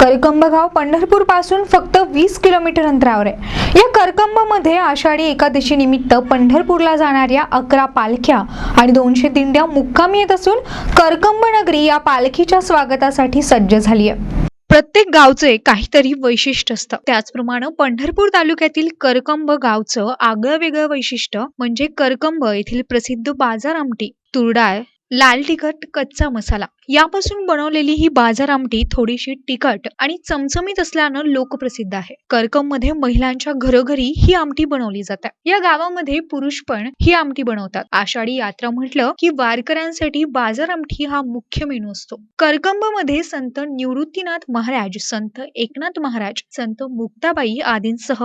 करकंब गाव पंढरपूरपासून फक्त वीस किलोमीटर अंतरावर आहे. या करकंबमध्ये आषाढी एकादशी निमित्त पंढरपूरला जाणाऱ्या अकरा पालख्या आणि दोनशे दिंड्या मुक्कामी येत असून करकंब नगरी या पालखीच्या स्वागतासाठी सज्ज झाली आहे. प्रत्येक गावचे काहीतरी वैशिष्ट्य असतं. त्याचप्रमाणे पंढरपूर तालुक्यातील करकंब गावचं आगळं वेगळं वैशिष्ट्य म्हणजे करकंब येथील प्रसिद्ध बाजार आमटी तुरडाळ लाल तिखट कच्चा मसाला. यापासून बनवलेली ही बाजार आमटी थोडीशी तिखट आणि चमचमीत असल्यानं लोकप्रसिद्ध आहे. करकममध्ये महिलांच्या घरोघरी ही आमटी बनवली जाते. या गावामध्ये पुरुष पण ही आमटी बनवतात. आषाढी यात्रा म्हटलं की वारकऱ्यांसाठी बाजार आमटी हा मुख्य मेनू असतो. करकंबमध्ये संत निवृत्तीनाथ महाराज संत एकनाथ महाराज संत मुक्ताबाई आदींसह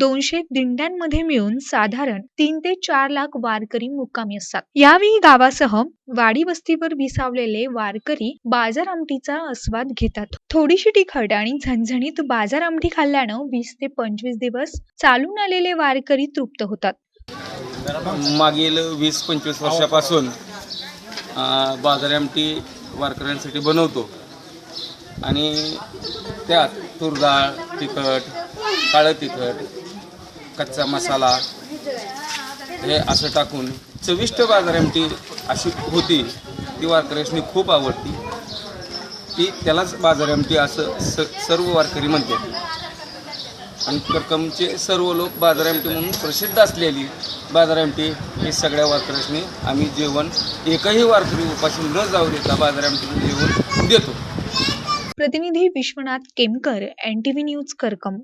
दोनशे दिंड्यांमध्ये मिळून साधारण तीन ते चार लाख वारकरी मुक्कामी असतात. यावेळी गावासह वाडी वस्तीवर विसावलेले वारकरी बाजार आमटीचा आस्वाद घेतात. थोडीशी तिखट आणि झणझणीत बाजार आमटी खाल्ल्यानं वीस ते पंचवीस दिवस चालून आलेले वारकरी तृप्त होतात. मागील वीस पंचवीस वर्षापासून बाजार आमटी वारकऱ्यांसाठी बनवतो. आणि त्यात तूर डाळ तिखट काळं तिखट कच्चा मसाला हे असं टाकून चविष्ट बाजार आमटी अशी होती. ती वारकऱ्यासनी खूप आवडती. ती त्यालाच बाजारी आमटी असं स सर्व वारकरी म्हणतात आणि करकमचे सर्व लोक बाजार आमटी म्हणून प्रसिद्ध असलेली बाजार आमटी हे सगळ्या वारकऱ्यासनी आम्ही जेवण एकही वारकरी उपाशी न जाऊ देता बाजार आमटी जेवण देतो. प्रतिनिधी Vishwanath Kemkar N T V news करकम.